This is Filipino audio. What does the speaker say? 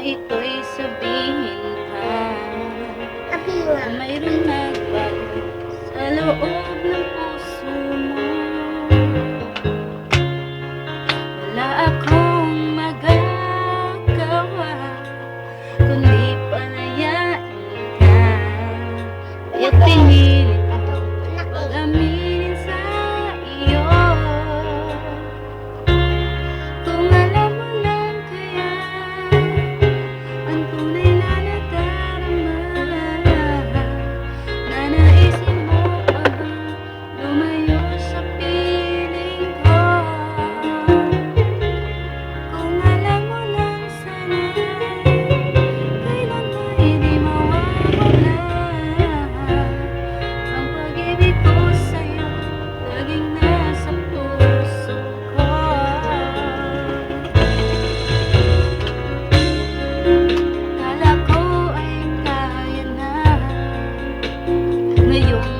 ito'y sabihin pa Mayroon nagbago sa loob ng 没有